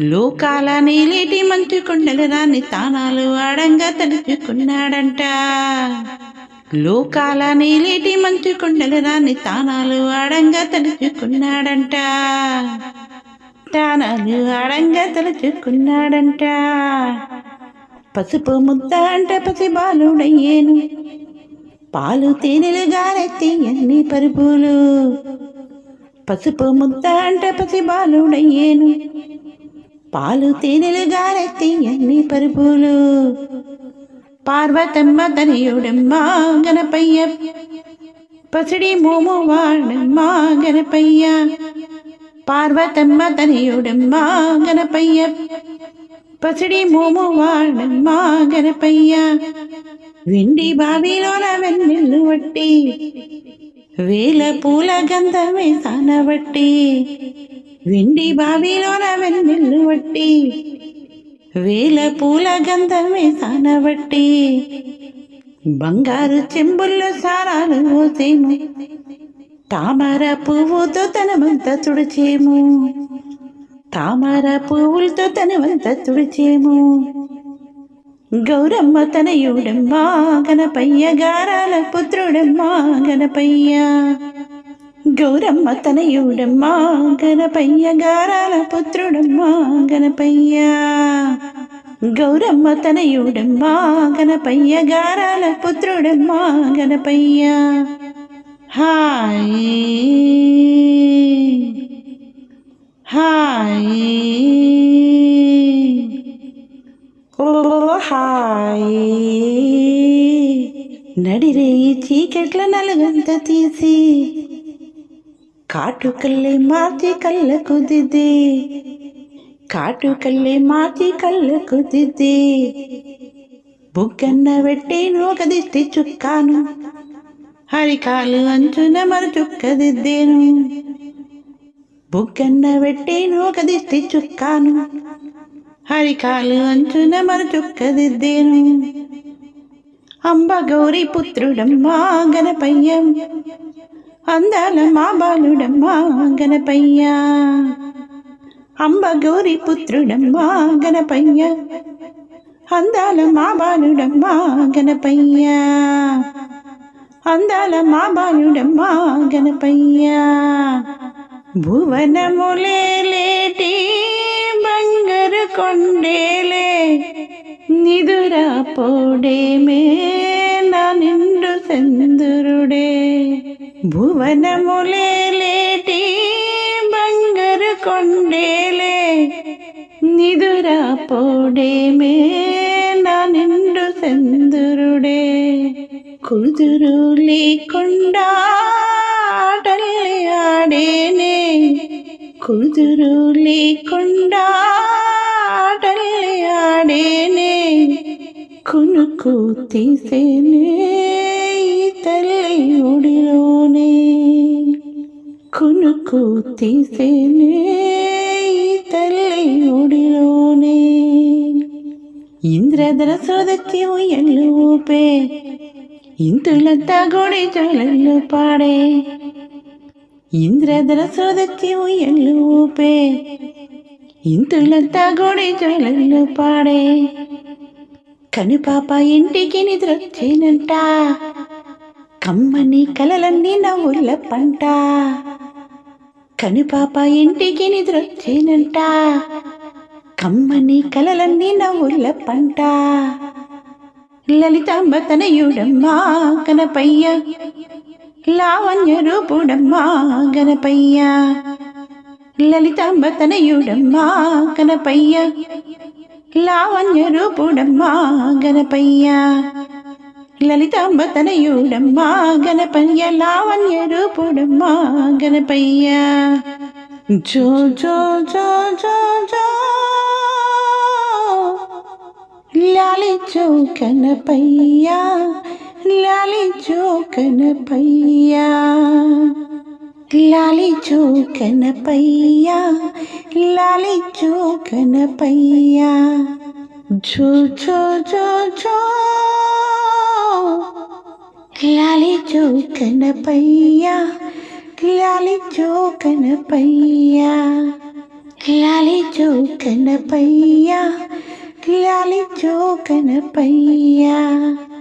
లోకాల నీలేటి మంచు కొండలు దాన్ని తానాలు ఆడంగా తలుచుకున్నాడంట. లోకాల నీలేటి మంచు కొండలు దాన్ని తానాలు ఆడంగా తలుచుకున్నాడంట. తానాలు ఆడంగా తలుచుకున్నాడంట. పసుపు ముద్ద అంట పసి బాలుడయ్యేను. పాలు తేనెలు గారెత్తి అన్ని పరుపులు. పసుపు ముద్ద అంటే పసి బాలుడయ్యేను. పాలు తేనెలు గారెత్తి అన్ని పరుపులు పార్వతమ్మ తనయుడమ్మ గణపయ్య పసిడి మోము వాడమ్మ గణపయ్య పార్వతమ్మ తనయుడమ్మ గణపయ్య పసిడి మోము వాడమ్మ గణపయ్య వెండి బావిలోన వెన్నెల్లు వట్టి వేల పూల గంధమే సానబట్టి వెండి బావిలోన వెన్నెల్లు వట్టి వేల పూల గంధమే సానబట్టి బంగారు చెంబుల్లో సారాలు పోసేము తామర పువ్వుతో తనమంతా తుడిచేము తామర పువ్వులతో తనమంతా తుడిచేము. గౌరమ్మ తనయుడమ్మా గణపయ్య గారాల పుత్రుడమ్మా గణపయ్య గౌరమ్మ తనయుడమ్మ గణపయ్య గారాల పుత్రుడమ్మ గణపయ్య గౌరమ్మ తనయుడమ్మ గణపయ్య గారాల పుత్రుడమ్మ గణపయ్య హాయ్. హాయ్. ఓ హాయ్. నడిరే ఈ చీకట్ల నలుగంత తీసి కాటుకల్లే మార్చి కళ్ళకు దిద్ది కాటుకల్లే మార్చి కళ్ళకు దిద్ది బుగ్గన్న పెట్టేను ఒక దిష్టి చుక్కాను హరికాలు అంచున మరు చుక్క దిద్దేను బుగ్గన్న పెట్టేను ఒక దిష్టి చుక్కాను హరికాలు అంచున మరు చుక్క దిద్దేను అంబ గౌరీ పుత్రుడమ్మా గణపయ్యం అందాల మా బాలుడమ్మా గణపయ్య అంబ గౌరీ పుత్రుడమ్మా గణపయ్య అందాల మా బాలుడమ్మా గణపయ్య అందాల మా బాలుడమ్మా గణపయ్య భువనములేటి బంగారు కొండేలే నిదురా పోడేమే నా నిండు చంద్రుడే భువనములేటి బంగారు కొండేలే నిదురా పోడేమే నా నిండు చంద్రుడే కుదురు లేకుండా ఆటల్లి ఆడేనే కుదురు లేకుండా ఆటల్లి ఆడేనే కునుకు తీసేనే ఈ తల్లి ఒడిలోనే కునుకు తీసేనే తల్లి ఒడిలోనే ఇంద్రధర సోదకి ఉయ్యలు ఊపే. ఇంతులంతా గుడి జలల్లు పాడే. ఇంద్రధర సోదకి ఉయ్యలు ఊపే. ఇంతులంతా గుడి జలల్లు పాడే. కనుపాప ఇంటికి నిద్రొచ్చేనంట. కమ్మని కలలన్నీ నవ్వుల పంట. కనుపాప ఇంటికి నిద్రొచ్చేనంట. కమ్మని కలలన్నీ నవ్వుల పంట. లలితాంబ తనయుడమ్మా గణపయ్య. లావణ్య రూపుడమ్మా గణపయ్య. లలితాంబ తనయుడమ్మా గణపయ్య. లావణ్య రూపుడమ్మా గణపయ్య. లలితాంబ తనయుడమ్మా గణపయ్య. లావణ్య రూపుడమ్మా గణపయ్య జో జో. జో జో జో లాలిచో కనపయ్య లాలిచో కనపయ్య లాలిచో కనపయ్య లాలిచో కనపయ్య జో జో జో జో. జో లాలి జో గణపయ్య లాలి జో గణపయ్య లాలి